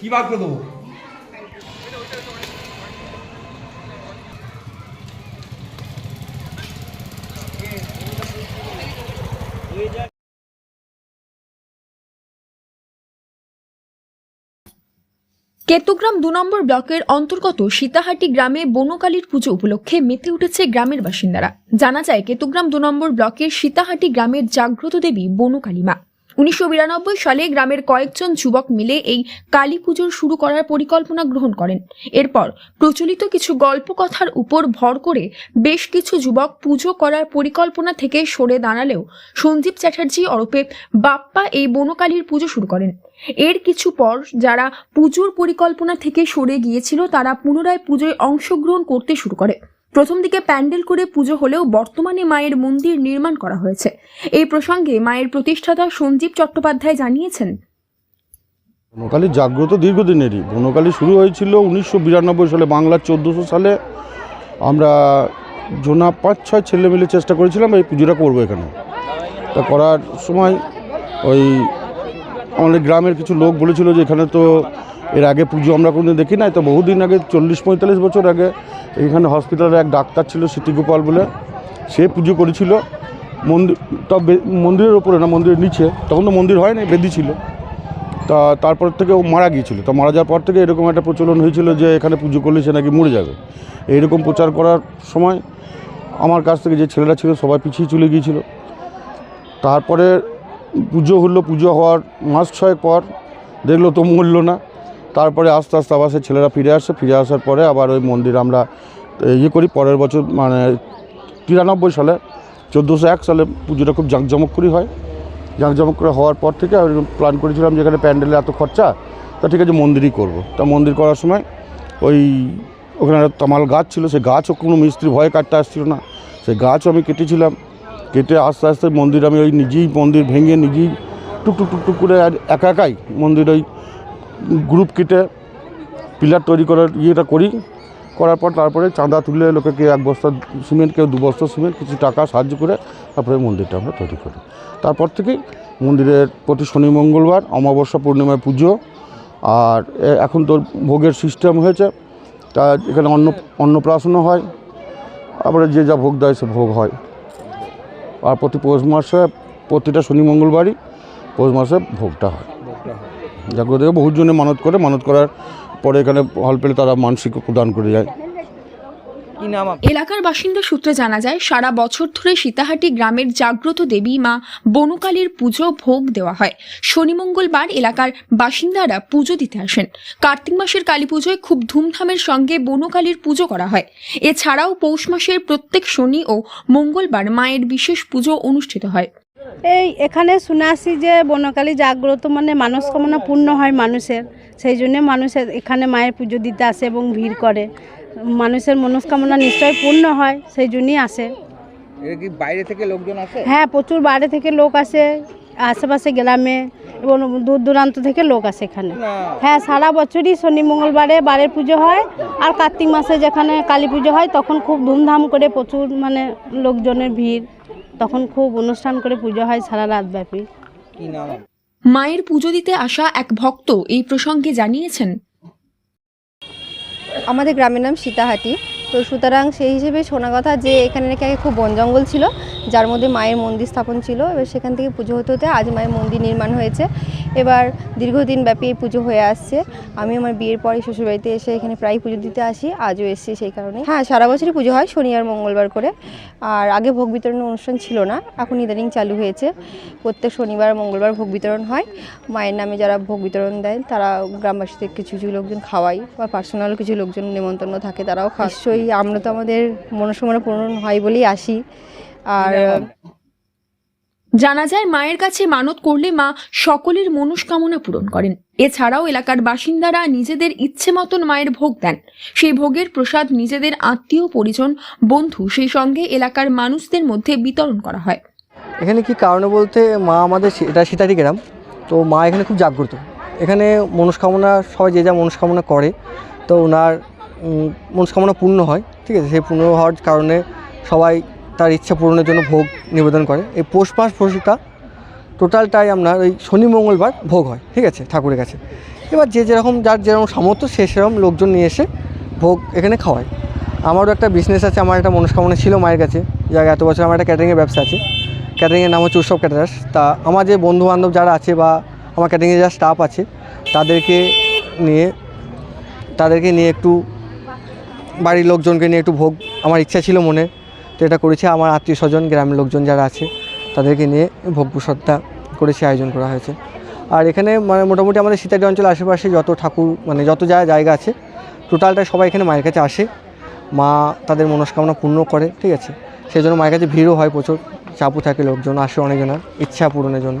কি বার করে দেবো? কেতুগ্রাম দু নম্বর ব্লকের অন্তর্গত সীতাহাটি গ্রামে বনকালীর পুজো উপলক্ষে মেতে উঠেছে গ্রামের বাসিন্দারা। জানা যায়, কেতুগ্রাম দু নম্বর ব্লকের সীতাহাটি গ্রামের জাগ্রত দেবী বনকালী মা। উনিশশো বিরানব্বই সালে গ্রামের কয়েকজন যুবক মিলে এই কালী পুজোর শুরু করার পরিকল্পনা গ্রহণ করেন। এরপর প্রচলিত কিছু গল্প কথার উপর ভর করে বেশ কিছু যুবক পুজো করার পরিকল্পনা থেকে সরে দাঁড়ালেও সঞ্জীব চ্যাটার্জি ওরফে বাপ্পা এই বনকালীর পুজো শুরু করেন। এর কিছু পর যারা পুজোর পরিকল্পনা থেকে সরে গিয়েছিল, তারা পুনরায় পুজোয় অংশগ্রহণ করতে শুরু করে। প্রথম দিকে প্যান্ডেল করে পুজো হলেও বর্তমানে মায়ের মন্দির নির্মাণ করা হয়েছে। এই প্রসঙ্গে মায়ের প্রতিষ্ঠাতা সঞ্জীব চট্টোপাধ্যায় জানিয়েছেন। বনকালী জাগ্রত দীর্ঘদিনেরই। বনকালী শুরু হয়েছিল উনিশশো বিরানব্বই সালে, বাংলার চোদ্দোশো সালে। আমরা জোনা পাঁচ, ছয় ছেলে মিলে চেষ্টা করেছিলাম, এই পুজোটা করব এখানে। তা করার সময় ওই আমাদের গ্রামের কিছু লোক বলেছিল যে এখানে তো এর আগে পুজো আমরা কোনোদিন দেখি নাই, তো বহুদিন আগে, চল্লিশ পঁয়তাল্লিশ বছর আগে এখানে হসপিটালের এক ডাক্তার ছিল সিটিগোপাল বলে। সে পুজো করেছিল। মন্দির, তা মন্দিরের ওপরে না, মন্দিরের নিচে। তখন তো মন্দির হয় না বেদি ছিল। তা তারপর থেকে ও মারা গিয়েছিল। তা মারা যাওয়ার পর থেকে এরকম একটা প্রচলন হয়েছিল যে এখানে পুজো করলে সে নাকি মরে যাবে। এইরকম প্রচার করার সময় আমার কাছ থেকে যে ছেলেরা ছিল সবাই পিছিয়ে চলে গিয়েছিল। তারপরে পুজো হলো, পুজো হওয়ার মাস ছয়েক পর, দেখল তো মরলো না। তারপরে আস্তে আস্তে আবার সে ছেলেরা ফিরে আসে, ফিরে আসার পরে আবার ওই মন্দির আমরা ইয়ে করি। পরের বছর মানে তিরানব্বই সালে, চোদ্দোশো এক সালে পুজোটা খুব জাঁকজমক করে হয়। জাঁকজমক করে হওয়ার পর থেকে আমি প্ল্যান করেছিলাম যে এখানে প্যান্ডেলে এত খরচা, তা ঠিক আছে, মন্দিরই করব। তা মন্দির করার সময় ওই ওখানে তামাল গাছ ছিল সেই গাছও কোনো মিস্ত্রি ভয়ে কাটতে আসছিল না। সেই গাছও আমি কেটেছিলাম। কেটে আস্তে আস্তে মন্দির আমি ওই নিজেই মন্দির ভেঙে নিজেই টুক টুক টুক টুক করে আর একা একাই মন্দির ওই গ্রুপ কেটে পিলার তৈরি করার ইয়েটা করি। করার পর তারপরে চাঁদা তুলে লোকে কেউ এক বস্তা সিমেন্ট, কেউ দু বস্তা সিমেন্ট, কিছু টাকা সাহায্য করে তারপরে মন্দিরটা আমরা তৈরি করি। তারপর থেকেই মন্দিরের প্রতি শনি, মঙ্গলবার, অমাবস্যা, পূর্ণিমায় পুজো। আর এখন তো ভোগের সিস্টেম হয়েছে। তা এখানে অন্ন, অন্নপ্রাশনও হয়। তারপরে যে যা ভোগ দেয় সে ভোগ হয়। আর প্রতি পৌষ মাসে প্রতিটা শনি মঙ্গলবারই পৌষ মাসে ভোগটা হয়। জাগ্রত বহুজনে বহু জনে মানত করে মানত করার পরে এখানে হল পেলে তারা মানসিক প্রদান করে যায়। কি নাম এলাকার বাসিন্দা সূত্রে জানা যায় সারা বছর ধরে সীতাহাটি গ্রামের জাগ্রত দেবী মা বনকালীর পুজো ভোগ দেওয়া হয়। শনি মঙ্গলবার এলাকার বাসিন্দারা পুজো দিতে আসেন। কার্তিক মাসের কালী পুজোয় খুব ধুমধামের সঙ্গে বনকালীর পুজো করা হয়। এছাড়াও পৌষ মাসের প্রত্যেক শনি ও মঙ্গলবার মায়ের বিশেষ পুজো অনুষ্ঠিত হয়। এই এখানে শুনে আসি যে বনকালী জাগ্রত মানে মানসকামনা পূর্ণ হয় মানুষের। সেই জন্য মানুষের এখানে মায়ের পুজো দিতে আসে এবং ভিড় করে। মানুষের মনস্কামনা নিশ্চয় পূর্ণ হয় সেই জন্যই আসে। এটা কি বাইরে থেকে লোকজন আসে? হ্যাঁ প্রচুর বাইরে থেকে লোক আসে আশেপাশে গ্রামে এবং দূর দূরান্ত থেকে লোক আসে এখানে। হ্যাঁ সারা বছরই শনি মঙ্গলবারে বারের পুজো হয় আর কার্তিক মাসে যেখানে কালী পুজো হয় তখন খুব ধুমধাম করে প্রচুর মানে লোকজনের ভিড় তখন খুব অনুষ্ঠান করে পুজো হয় সারা রাত ব্যাপী কি নাম? আপনার? মায়ের পুজো দিতে আসা এক ভক্ত এই প্রসঙ্গে জানিয়েছেন আমাদের গ্রামের নাম সীতাহাটি। তো সুতরাং সেই হিসেবে শোনা কথা যে এখানে নাকি আগে খুব বন জঙ্গল ছিল, যার মধ্যে মায়ের মন্দির স্থাপন ছিল। এবার সেখান থেকে পুজো হতে হতে আজ মায়ের মন্দির নির্মাণ হয়েছে। এবার দীর্ঘদিন ব্যাপী এই পুজো হয়ে আসছে। আমি আমার বিয়ের পরে শ্বশুরবাড়িতে এসে এখানে প্রায় পুজো দিতে আসি, আজও এসেছি সেই কারণে। হ্যাঁ সারা বছরই পুজো হয় শনি আর মঙ্গলবার করে। আর আগে ভোগ বিতরণের অনুষ্ঠান ছিল না, এখন ইদানিং চালু হয়েছে। প্রত্যেক শনিবার, মঙ্গলবার ভোগ বিতরণ হয়। মায়ের নামে যারা ভোগ বিতরণ দেয় তারা গ্রামবাসীদের কিছু কিছু লোকজন খাওয়াই বা পার্সোনাল কিছু লোকজন নেমন্তন্ন থাকে, তারাও নিশ্চয়ই আমরা তো আমাদের মনস্কামনা পূরণ হয় বলেই আসি। আর? জানা যায় মায়ের কাছে মানত করলে মা সকলের মনস্কামনা পূরণ করেন। এছাড়াও এলাকার বাসিন্দারা নিজেদের ইচ্ছে মতন মায়ের ভোগ দেন। সেই ভোগের প্রসাদ নিজেদের আত্মীয় পরিজন বন্ধু সেই সঙ্গে এলাকার মানুষদের মধ্যে বিতরণ করা হয়। এখানে কি কারণে বলতে মা আমাদের এটা সীতারি গ্রাম তো মা এখানে খুব জাগ্রত। এখানে মনস্কামনা সবাই যে যা মনস্কামনা করে তো ওনার মনস্কামনা পূর্ণ হয়, ঠিক আছে? সেই পূর্ণ হওয়ার কারণে সবাই তার ইচ্ছা পূরণের জন্য ভোগ নিবেদন করে। এই পৌষ মাস পুজোটা তো টোটালটাই আপনার ওই শনি, মঙ্গলবার ভোগ হয়, ঠিক আছে? ঠাকুরের কাছে। এবার যে যেরকম, যার যেরকম সামর্থ্য, সে সেরকম লোকজন নিয়ে এসে ভোগ এখানে খাওয়ায়। আমারও একটা বিজনেস আছে, আমার একটা মনস্কামনা ছিল মায়ের কাছে। যা এত বছর আমার একটা ক্যাটারিংয়ের ব্যবসা আছে। ক্যাটারিংয়ের নাম হচ্ছে উৎসব ক্যাটারার্স তা আমার যে বন্ধু বান্ধব যারা আছে বা আমার ক্যাটারিংয়ের যারা স্টাফ আছে, তাদেরকে নিয়ে তাদেরকে নিয়ে একটু বাড়ির লোকজনকে নিয়ে একটু ভোগ, আমার ইচ্ছা ছিল মনে, তো এটা করেছি। আমার আত্মীয় স্বজন, গ্রামের লোকজন যারা আছে, তাদেরকে নিয়ে ভোগ প্রসাদটা করেছি, আয়োজন করা হয়েছে। আর এখানে মানে মোটামুটি আমাদের সীতাটি অঞ্চলের আশেপাশে যত ঠাকুর মানে যত যা জায়গা আছে টোটালটা সবাই এখানে মায়ের কাছে আসে। মা তাদের মনস্কামনা পূর্ণ করে, ঠিক আছে? সেই জন্য মায়ের কাছে ভিড়ও হয় প্রচুর, চাপও থাকে লোকজন, আসে অনেকজনের, ইচ্ছা পূরণের জন্য।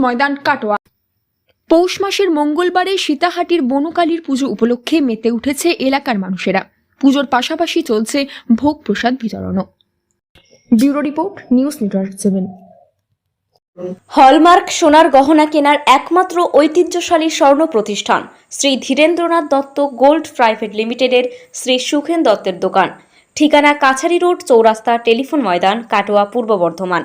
ময়দান কাটোয়া। পৌষ মাসের মঙ্গলবারে সীতাহাটির বনকালীর পুজো উপলক্ষে মেতে উঠেছে এলাকার মানুষেরা। পুজোর পাশাপাশি চলছে ভোগ প্রসাদ বিতরণও। Bureau report, news network seven. Hallmark সোনার গহনা কেনার একমাত্র ঐতিহ্যশালী স্বর্ণ প্রতিষ্ঠান শ্রী ধীরেন্দ্রনাথ দত্ত গোল্ড প্রাইভেট লিমিটেডের শ্রী সুখেন দত্তের দোকান। ঠিকানা কাছারি রোড চৌরাস্তা টেলিফোন ময়দান, কাটোয়া, পূর্ব বর্ধমান।